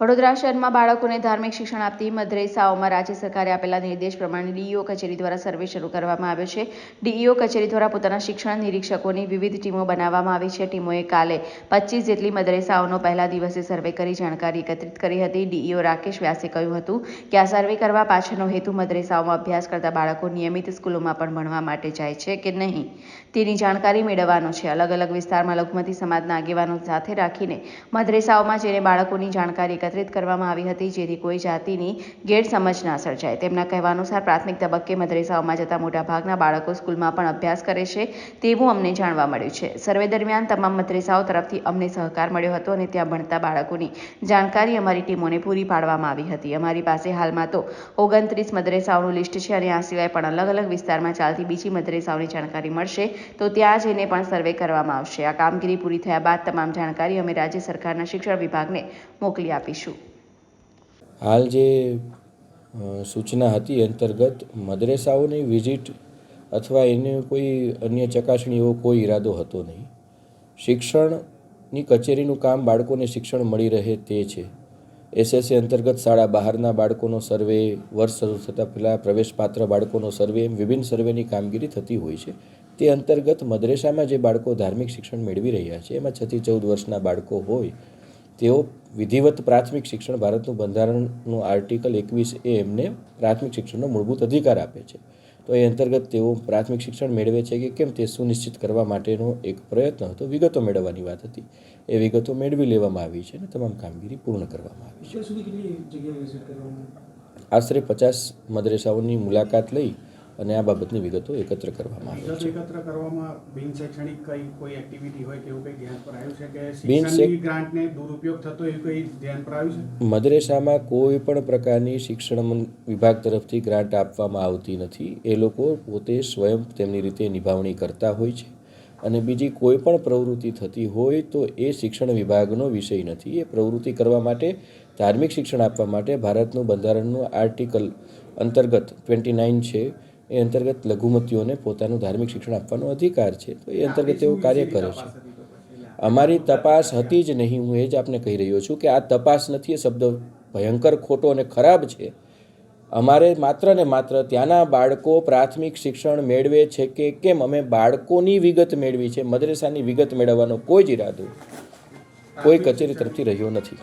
વડોદરા શહેરમાં બાળકોને ધાર્મિક શિક્ષણ આપતી મદ્રેસાઓમાં રાજ્ય સરકારે આપેલા નિર્દેશ પ્રમાણે ડીઈઓ કચેરી દ્વારા સર્વે શરૂ કરવામાં આવ્યો છે. ડીઈઓ કચેરી દ્વારા પોતાના શિક્ષણ નિરીક્ષકોની વિવિધ ટીમો બનાવવામાં આવી છે. ટીમોએ કાલે પચીસ જેટલી મદ્રેસાઓનો પહેલા દિવસે સર્વે કરી જાણકારી એકત્રિત કરી હતી. ડીઈઓ રાકેશ વ્યાસે કહ્યું હતું કે આ સર્વે કરવા પાછળનો હેતુ મદ્રેસાઓમાં અભ્યાસ કરતા બાળકો નિયમિત સ્કૂલોમાં પણ ભણવા માટે જાય છે કે નહીં? તેની જાણકારી મેળવવાનો છે. અલગ અલગ વિસ્તારમાં લઘુમતી સમાજના આગેવાનો સાથે રાખીને મદ્રેસાઓમાં જઈને બાળકોની જાણકારી એકત્રિત કરવામાં આવી હતી, જેથી કોઈ જાતિની ગેરસમજ ના સર્જાય. તેમના કહેવાનુસાર, પ્રાથમિક તબક્કે મદ્રેસાઓમાં જતા મોટાભાગના બાળકો સ્કૂલમાં પણ અભ્યાસ કરે છે તેવું અમને જાણવા મળ્યું છે. સર્વે દરમિયાન તમામ મદ્રેસાઓ તરફથી અમને સહકાર મળ્યો હતો અને ત્યાં ભણતા બાળકોની જાણકારી અમારી ટીમોને પૂરી પાડવામાં આવી હતી. અમારી પાસે હાલમાં તો ઓગણત્રીસ મદ્રેસાઓનું લિસ્ટ છે અને આ સિવાય પણ અલગ અલગ વિસ્તારમાં ચાલતી બીજી મદ્રેસાઓની જાણકારી મળશે, તો ત્યાં જઈને પણ સર્વે કરવામાં આવશે. આ કામગીરી પૂરી થયા બાદ તમામ જાણકારી અમે રાજ્ય સરકારના શિક્ષણ વિભાગને મોકલી આપીશું હાલ જે સૂચના હતી અંતર્ગત મદ્રેસાઓની વિઝિટ અથવા એને કોઈ અન્ય ચકાસણી એવો કોઈ ઈરાદો હતો નહીં. શિક્ષણની કચેરીનું કામ બાળકોને શિક્ષણ મળી રહે તે છે. એસએસએ અંતર્ગત શાળા બહારના બાળકોનો સર્વે, વર્ષ શરૂ થતાં પહેલાં પ્રવેશપાત્ર બાળકોનો સર્વે એમ વિભિન્ન સર્વેની કામગીરી થતી હોય છે. તે અંતર્ગત મદ્રેસામાં જે બાળકો ધાર્મિક શિક્ષણ મેળવી રહ્યા છે, એમાં છથી ચૌદ વર્ષના બાળકો હોય તેઓ વિધિવત પ્રાથમિક શિક્ષણ ભારતનું બંધારણનું આર્ટિકલ એકવીસ એ એમને પ્રાથમિક શિક્ષણનો મૂળભૂત અધિકાર આપે છે. તો એ અંતર્ગત તેઓ પ્રાથમિક શિક્ષણ મેળવે છે કે કેમ તે સુનિશ્ચિત કરવા માટેનો એક પ્રયત્ન હતો વિગતો મેળવવાની વાત હતી. એ વિગતો મેળવી લેવામાં આવી છે અને તમામ કામગીરી પૂર્ણ કરવામાં આવી છે. આશરે પચાસ મદ્રેસાઓની મુલાકાત લઈ અને આ બાબતની વિગતો એકત્ર કરવામાં આવી છે. એકત્ર કરવામાં બિન શૈક્ષણિક કઈ કોઈ એક્ટિવિટી હોય કે એવું કંઈ ધ્યાન પર આવ્યું છે કે શિક્ષણની ગ્રાન્ટને દુરુપયોગ થતો એવું કંઈ ધ્યાન પર આવ્યું છે? મદ્રેસામાં કોઈ પણ પ્રકારની શિક્ષણ વિભાગ તરફથી ગ્રાન્ટ આપવામાં આવતી નથી. એ લોકો પોતે સ્વયં તેમની રીતે નિભાવણી કરતા હોય છે. અને બીજી કોઈ પણ પ્રવૃત્તિ થતી હોય તો એ શિક્ષણ વિભાગનો વિષય નથી. એ પ્રવૃત્તિ કરવા માટે ધાર્મિક શિક્ષણ આપવા માટે ભારતનું બંધારણનું આર્ટિકલ અંતર્ગત ટ્વેન્ટી નાઇન છે. એ અંતર્ગત લઘુમતીઓને પોતાનું ધાર્મિક શિક્ષણ આપવાનો અધિકાર છે. તો એ અંતર્ગત તેઓ કાર્ય કરે છે. અમારી તપાસ હતી જ નહીં. હું એ જ આપને કહી રહ્યો છું કે આ તપાસ નથી. એ શબ્દ ભયંકર, ખોટો અને ખરાબ છે. અમારે માત્ર ને માત્ર ત્યાંના બાળકો પ્રાથમિક શિક્ષણ મેળવે છે કે કેમ? અમે બાળકોની વિગત મેળવી છે. મદ્રેસાની વિગત મેળવવાનો કોઈ જ ઈરાદો કોઈ કચેરી તરફથી રહ્યો નથી.